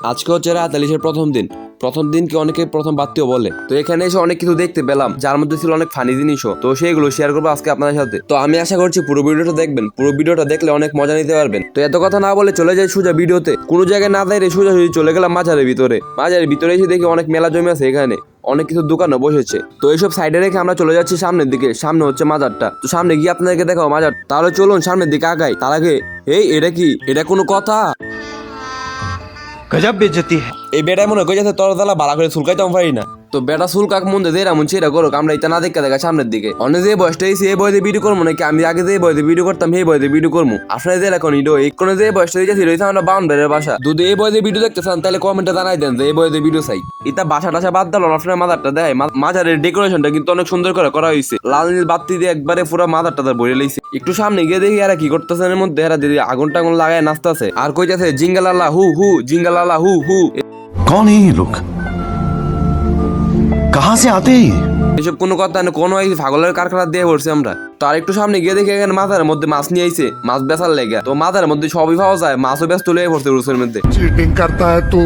আজকে হচ্ছে রাত আলিশের প্রথম দিন। প্রথম দিনকে অনেকে প্রথম বাত্তিও বলে। তো এখানে এসে অনেক কিছু দেখতে পেলাম, যার মধ্যে ছিল অনেক ফানি জিনিসও। তো সেইগুলো শেয়ার করব আজকে আপনাদের সাথে। তো আমি আশা করছি পুরো ভিডিওটা দেখবেন। পুরো ভিডিওটা দেখলে অনেক মজা নিতে পারবেন। তো এত কথা না বলে চলে যাই সোজা ভিডিওতে। কোনো জায়গায় না দাঁড়িয়ে সোজা সোজা চলে গেলাম মাজারের ভিতরে। মাজারের ভিতরে এসে দেখি অনেক মেলা জমে আছে এখানে। অনেক কিছু দোকানও বসেছে। তো এইসব সাইডে রেখে আমরা চলে যাচ্ছি সামনের দিকে। সামনে হচ্ছে মাজারটা। তো সামনে গিয়ে আপনাদেরকে দেখাও মাজার। তাহলে চলুন সামনের দিকে আগাই। তার আগে, এই, এটা কি? এটা কোনো কথা? গজব বেজতি এই বেটায় মনে কই যাতে তোর জ্বালা ভালো করে চুলকাইতে পারি না। তো বেটা সুল কাক মন দেয় এমন সেটা করুক, আমরা এটা না দেখে দেখা সামনের দিকে। অনেক যে বয়সটা এসে এই বয়সে ভিডিও করব নাকি? আমি আগে যে বয়সে ভিডিও করতাম, সেই বয়সে ভিডিও করব। আপনার যে এখন ইডো এই কোনো যে বয়সটা এসে রয়েছে আমরা বাউন্ডারের বাসা। যদি এই বয়সে ভিডিও দেখতে চান তাহলে কমেন্টে জানাই দেন যে এই বয়সে ভিডিও চাই। এটা বাসা টাসা বাদ দিল আপনার মাদারটা দেয়। মাজারের ডেকোরেশনটা কিন্তু অনেক সুন্দর করে করা হয়েছে। লাল নীল বাতি দিয়ে একবারে পুরো মাদারটা তার ভরে লেগেছে একটু সামনে গিয়ে দেখি এরা কি করতেছে এর মধ্যে। এরা দিদি আগুন টাগুন লাগায় নাচতেছে। আর কইতেছে, জিঙ্গালালা, হু হু, জিঙ্গালালা, হু হু। কোন এই লোক कहां से आते हैं ये এসব কোনো কথা না কোনো এই ছাগলের কারখানা দিয়ে পড়ছি আমরা তো আর একটু সামনে গিয়ে দেখি এখানে মাথার মধ্যে মাছ নিয়ে আইছে মাছ বেচার লেগে তো মাথার মধ্যে সবই পাওয়া যায় মাছও ব্যস্ত লেগে পড়ছে রুসের মধ্যে चीटिंग करता है तू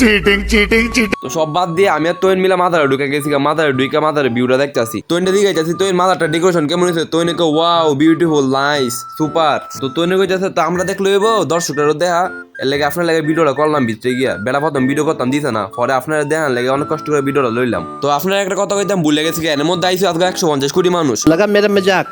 চিটিং চিটিং চিটিং তো সব বাদ দিয়ে আমি আর তোয়েন মিলে মাথার ঢুকে গেছি মাথার ঢুকে মাথার ভিউটা দেখতেছি। তোয়েনটা দিকে যাচ্ছি তোয়েন মাথাটা ডেকোরেশন কেমন হয়েছে? তোয়েনে কে ওয়াও বিউটিফুল নাইস সুপার তো তোয়েনে কে যাচ্ছে তো আমরা দেখলে এবো দর্শকটারও দেখা। এর লাগে আপনার লাগে ভিডিওটা করলাম ভিতরে গিয়া। বেলা প্রথম ভিডিও করতাম দিছে না। পরে আপনার দেখান লাগে অনেক কষ্ট করে ভিডিওটা লইলাম। তো আপনার একটা কথা কইতাম ভুলে গেছি এর মধ্যে আইসি আজকে একশো পঞ্চাশ কোটি মানুষ। লাগা মেরে মেজাক।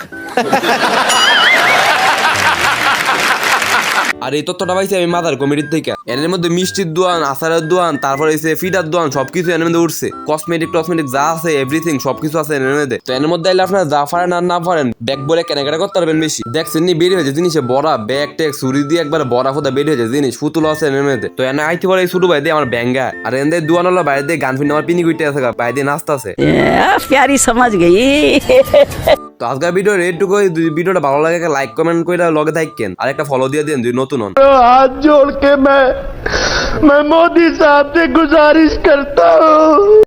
আর এই তথ্যটা পাইছি আমি মাদার কমিটির থেকে। এর মধ্যে মিষ্টির দোয়ান আচারের দোয়ান তারপরে এসে ফিটার দোয়ান সবকিছু এর মধ্যে উঠছে। কসমেটিক টসমেটিক যা আছে এভরিথিং সবকিছু আছে এর মধ্যে। তো এর মধ্যে আইলে আপনার যা পারেন আর না পারেন ব্যাগ বলে কেনাকাটা করতে পারবেন বেশি। দেখছেন নি, বের হয়েছে জিনিসে বড়া ব্যাগ ট্যাগ ছুরি দিয়ে একবার বড়া ফোদা বেরিয়ে হয়েছে জিনিস ফুতুল আছে এর মধ্যে। তো এনে আইতে পারে এই ছোট ভাই দিয়ে আমার ব্যাঙ্গা। আর এনদে দোয়ান হলো বাইরে দিয়ে গান ফিন আমার পিনি গুইটে আছে বাইরে দিয়ে নাচতে আছে প্যারি সমাজ গেই তো আজকের ভিডিও রেটটুকু যদি ভিডিওটা ভালো লাগে লাইক কমেন্ট করে লগে থাকেন আর একটা ফলো দিয়ে দিন যদি নতুন হন हाथ जोड़ के मैं मैं मोदी साहब से गुजारिश करता हूँ